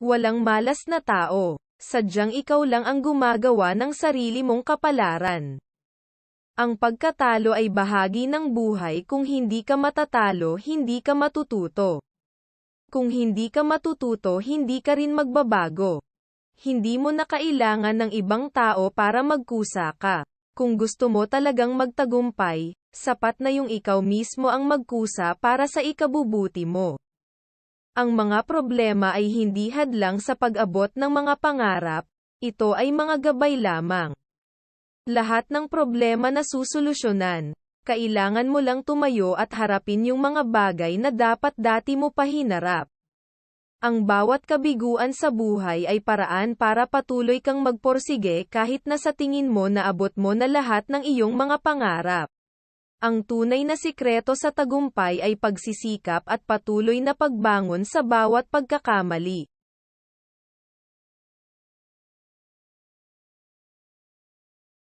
Walang malas na tao. Sadyang ikaw lang ang gumagawa ng sarili mong kapalaran. Ang pagkatalo ay bahagi ng buhay kung hindi ka matatalo hindi ka matututo. Kung hindi ka matututo hindi ka rin magbabago. Hindi mo na kailangan ng ibang tao para magkusa ka. Kung gusto mo talagang magtagumpay, sapat na yung ikaw mismo ang magkusa para sa ikabubuti mo. Ang mga problema ay hindi hadlang sa pag-abot ng mga pangarap, ito ay mga gabay lamang. Lahat ng problema na susolusyonan, kailangan mo lang tumayo at harapin yung mga bagay na dapat dati mo pa hinarap. Ang bawat kabiguan sa buhay ay paraan para patuloy kang magporsige kahit na sa tingin mo na abot mo na lahat ng iyong mga pangarap. Ang tunay na sikreto sa tagumpay ay pagsisikap at patuloy na pagbangon sa bawat pagkakamali.